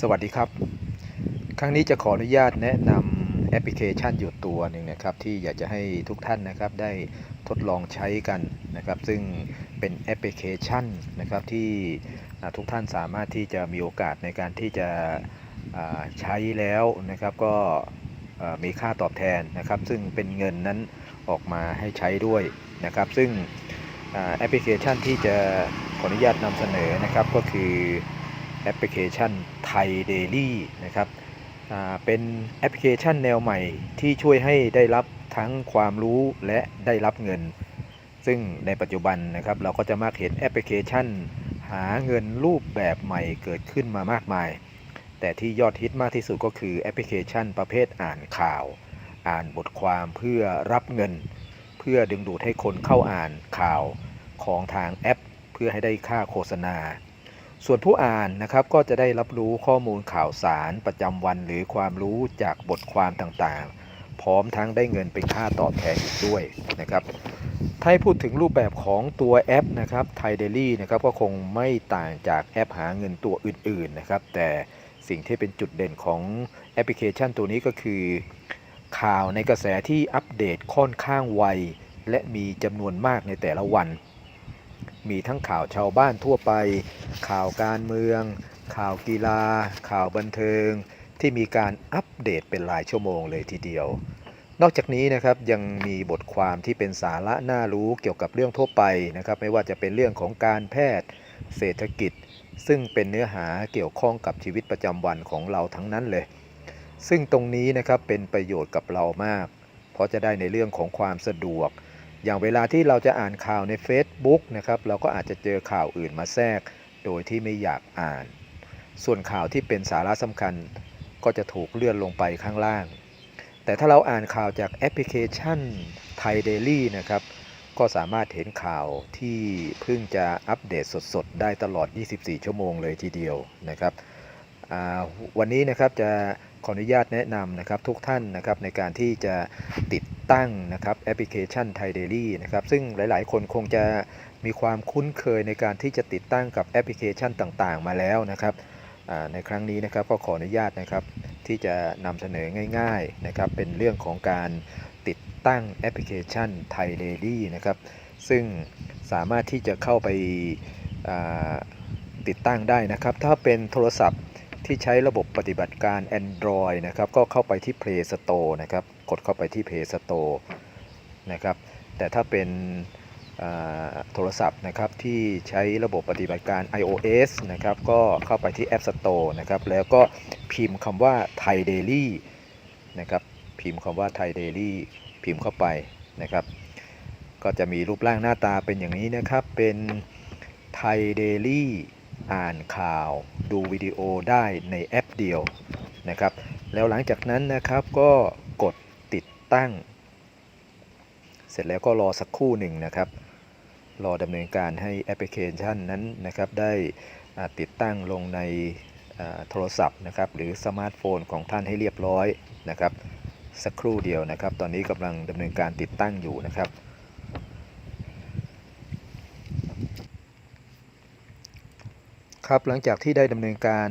สวัสดีครับ ครั้งนี้จะขออนุญาตแนะนำแอปพลิเคชันอยู่ตัวหนึ่งนะครับ ที่อยากจะให้ทุกท่านนะครับได้ทดลองใช้กันนะครับ ซึ่งเป็นแอปพลิเคชันนะครับที่ทุกท่านสามารถที่จะมีโอกาสในการที่จะใช้แล้วนะครับ ก็มีค่าตอบแทนนะครับ ซึ่งเป็นเงินนั้นออกมาให้ใช้ด้วยนะครับ ซึ่งแอปพลิเคชันที่จะขออนุญาตนำเสนอนะครับก็คือ แอปพลิเคชันไทยเดลี่นะครับเป็นแอปพลิเคชันแนวใหม่ที่ช่วยให้ได้รับทั้งความรู้และได้รับเงิน ซึ่งในปัจจุบันนะครับเราก็จะมากเห็นแอปพลิเคชัน หาเงินรูปแบบใหม่เกิดขึ้นมามากมาย แต่ที่ยอดฮิตมากที่สุดก็คือแอปพลิเคชันประเภทอ่านข่าว อ่านบทความเพื่อรับเงิน เพื่อดึงดูดให้คนเข้าอ่านข่าวของทางแอป เพื่อให้ได้ค่าโฆษณา ส่วนผู้อ่านนะครับก็จะได้รับรู้ข้อมูลข่าวสารประจำวันหรือความรู้จากบทความต่างๆ พร้อมทั้งได้เงินเป็นค่าตอบแทนอีกด้วยนะครับถ้าพูดถึงรูปแบบของตัวแอปนะครับไทยเดลี่นะครับก็คงไม่ต่างจากแอปหาเงินตัวอื่นๆนะครับ แต่สิ่งที่เป็นจุดเด่นของแอปพลิเคชันตัวนี้ก็คือ ข่าวในกระแสที่อัปเดตค่อนข้างไว และมีจำนวนมากในแต่ละวัน มีทั้งข่าวชาวบ้านทั่วไป ข่าวการเมือง ข่าวกีฬา ข่าวบันเทิง ที่มีการอัปเดตเป็นรายชั่วโมงเลยทีเดียว นอกจากนี้นะครับยังมีบทความที่เป็นสาระน่ารู้เกี่ยวกับเรื่องทั่วไปนะครับ ไม่ว่าจะเป็นเรื่องของการแพทย์ เศรษฐกิจ ซึ่งเป็นเนื้อหาเกี่ยวข้องกับชีวิตประจำวันของเราทั้งนั้นเลย ซึ่งตรงนี้นะครับเป็นประโยชน์กับเรามาก เพราะจะได้ในเรื่องของความสะดวก อย่างเวลาที่เราจะอ่านข่าวใน Facebook นะครับเราก็อาจจะเจอข่าวอื่นมาแทรก โดยที่ไม่อยากอ่าน ส่วนข่าวที่เป็นสาระสำคัญ ก็จะถูกเลื่อนลงไปข้างล่าง แต่ถ้าเราอ่านข่าวจากแอปพลิเคชันไทยเดลี่นะครับก็สามารถเห็นข่าวที่เพิ่งจะอัปเดตสดๆ ได้ตลอด 24 ชั่วโมงเลยทีเดียวนะครับวันนี้นะครับจะ ขออนุญาตแนะนำนะครับทุกท่านนะครับในการที่จะติดตั้งนะครับแอปพลิเคชันไทยเดลี่นะครับซึ่งหลายๆ คนคงจะมีความคุ้นเคยในการที่จะติดตั้งกับแอปพลิเคชันต่างๆ มาแล้วนะครับในครั้งนี้นะครับก็ขออนุญาตนะครับที่จะนำเสนอง่ายๆนะครับเป็นเรื่องของการติดตั้งแอปพลิเคชันไทยเ a ดี้นะครับซึ่งสามารถที่จะเข้าไปติดตั้งได้นะครับ ถ้าเป็นโทรศัพท์ ที่ใช้ระบบปฏิบัติการ Android นะครับก็เข้าไปที่ Play Store นะครับกดเข้าไปที่ Play Store นะครับแต่ถ้าเป็นโทรศัพท์นะครับที่ใช้ระบบปฏิบัติการ iOS นะครับก็เข้าไปที่ App Store นะครับแล้วก็พิมพ์คำว่าไทยเดลี่นะครับพิมพ์คำว่าไทยเดลี่พิมพ์เข้าไปนะครับก็จะมีรูปร่างหน้าตาเป็นอย่างนี้นะครับเป็นไทยเดลี่ อ่านข่าว ดูวิดีโอได้ในแอปเดียวนะครับ แล้วหลังจากนั้นนะครับก็กดติดตั้ง เสร็จแล้วก็รอสักครู่หนึ่งนะครับ รอดำเนินการให้แอปพลิเคชันนั้นนะครับได้ติดตั้งลงในโทรศัพท์นะครับหรือสมาร์ทโฟนของท่านให้เรียบร้อยนะครับ สักครู่เดียวนะครับ ตอนนี้กำลังดำเนินการติดตั้งอยู่นะครับ ครับหลังจากที่ได้ดำเนินการ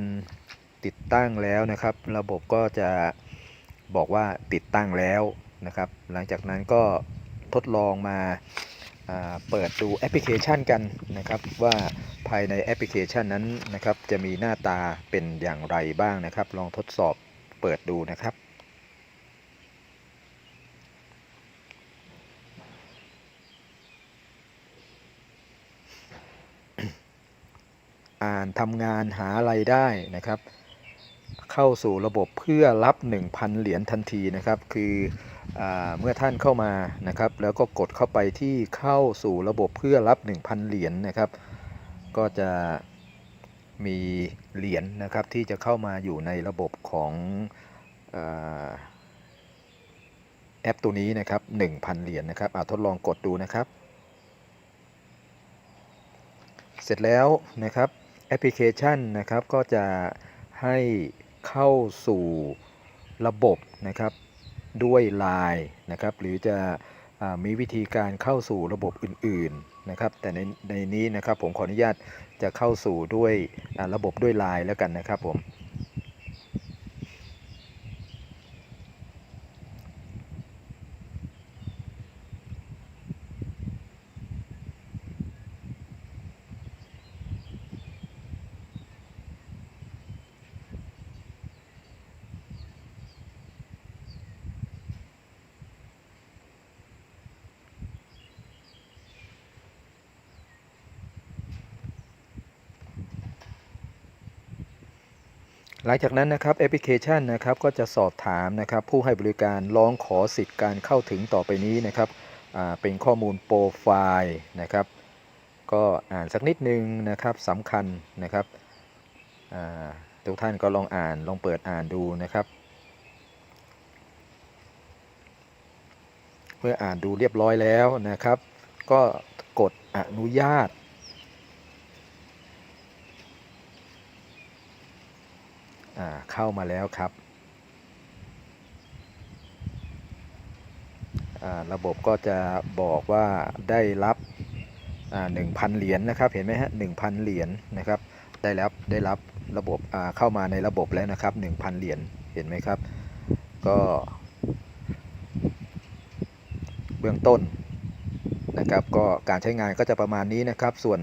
ติดตั้งแล้วนะครับ ระบบก็จะบอกว่าติดตั้งแล้วนะครับ หลังจากนั้นก็ทดลองมาาเปิดดูแอปพลิเคชันกันนะครับ ว่าภายในแอปพลิเคชันนั้นนะครับ จะมีหน้าตาเป็นอย่างไรบ้างนะครับ ลองทดสอบเปิดดูนะครับ อ่านทำงานหาไรายได้นะครับ เข้าสู่ระบบเพื่อรับ 1,000 เหรียญทันทีนะครับ คืออเมื่อท่านเข้ามานะครับ แล้วก็กดเข้าไปที่เข้าสู่ระบบเพื่อรับ 1,000 เหรียญนะครับ ก็จะมีเหรียญนะครับที่จะเข้ามาอยู่ในระบบของอแอปตัวนี้นะครับ 1,000 เหรียญนะครับเอาทดลองกดดูนะครับ เสร็จแล้วนะครับ แอปพลิเคชันนะครับก็จะให้เข้าสู่ระบบนะครับด้วย Line นะครับหรือจะมีวิธีการเข้าสู่ระบบอื่นๆนะครับแต่ในในนี้นะครับผมขออนุญาตจะเข้าสู่ด้วยระบบด้วย Line แล้วกันนะครับผม หลังจากนั้นนะครับแอปพลิเคชันนะครับก็จะสอบถามนะครับผู้ให้บริการร้องขอสิทธิ์การเข้าถึงต่อไปนี้นะครับเป็นข้อมูลโปรไฟล์นะครับก็อ่านสักนิดนึงนะครับสำคัญนะครับทุกท่านก็ลองอ่านลองเปิดอ่านดูนะครับ เมื่ออ่านดูเรียบร้อยแล้วนะครับ ก็กดอนุญาต อ่า เข้ามาแล้วครับ ระบบก็จะบอกว่าได้รับหนึ่งพันเหรียญนะครับ เห็นไหมฮะหนึ่งพันเหรียญนะครับ ได้รับได้รับระบบเข้ามาในระบบแล้วนะครับหนึ่งพันเหรียญเห็นไหมครับ ก็ เบื้องต้น นะครับก็การใช้งานก็จะประมาณนี้นะครับ ส่วน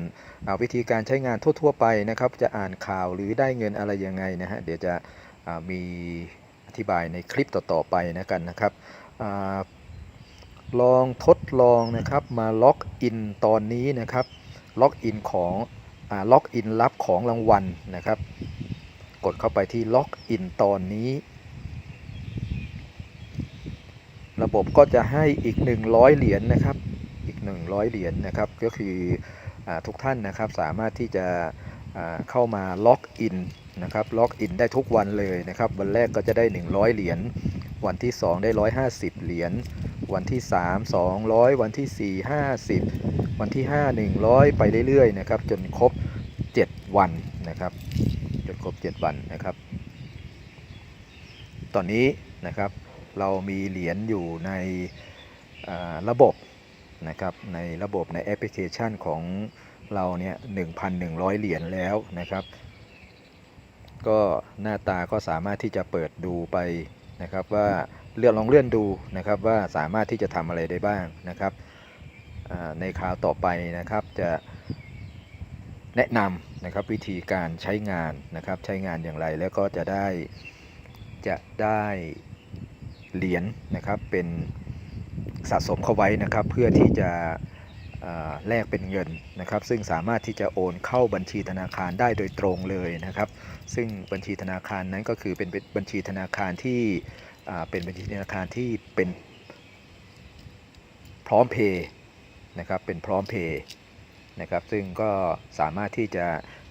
วิธีการใช้งานทั่ว ๆ ไปนะครับ จะอ่านข่าวหรือได้เงินอะไรยังไงนะฮะเดี๋ยวจะมีอธิบายในคลิปต่อๆไปนะกันนะครับลองทดลองนะครับมาล็อกอินตอนนี้นะครับล็อกอินของล็อกอินรับของรางวัลนะครับ กดเข้าไปที่ล็อกอินตอนนี้ ระบบก็จะให้อีก 100 เหรียญนะครับ 100 เหรียญนะครับ ก็คืออทุกท่านนะครับสามารถที่จะเข้ามาล็อกอินนะครับล็อกอินได้ทุกวันเลยนะครับ วันแรกก็จะได้ 100 เหรียญ วันที่ 2 ได้ 150 เหรียญ วันที่ 3 200 วันที่ 4 50 วันที่ 5 100 ไปเรื่อยๆนะครับจนครบ 7 วันนะครับจนครบ 7 วันนะครับ ตอนนี้นะครับเรามีเหรียญอยู่ในระบบ นะครับในระบบในแอปพลิเคชันของเราเนี่ย1,100 เหรียญแล้วนะครับ ก็หน้าตาก็สามารถที่จะเปิดดูไปนะครับว่าเลื่อนลองเลื่อนดูนะครับว่าสามารถที่จะทำอะไรได้บ้างนะครับในคราวต่อไปนะครับจะแนะนำนะครับวิธีการใช้งานนะครับใช้งานอย่างไรแล้วก็จะได้จะได้เหรียญนะครับเป็น สะสมเข้าไว้นะครับเพื่อที่จะแลกเป็นเงินนะครับ ซึ่งสามารถที่จะโอนเข้าบัญชีธนาคารได้โดยตรงเลยนะครับ ซึ่งบัญชีธนาคารนั้นก็คือเป็นบัญชีธนาคารที่เป็นบัญชีธนาคารที่เป็นพร้อมเพย์นะครับเป็นพร้อมเพย์นะครับซึ่งก็สามารถที่จะ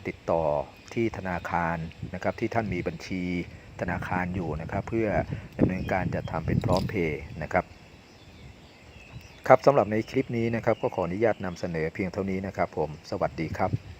ติดต่อที่ธนาคารนะครับที่ท่านมีบัญชีธนาคารอยู่นะครับ เพื่อดำเนินการจัดทำเป็นพร้อมเพย์นะครับ ครับสำหรับในคลิปนี้นะครับ ก็ขออนุญาตนำเสนอเพียงเท่านี้นะครับผมสวัสดีครับ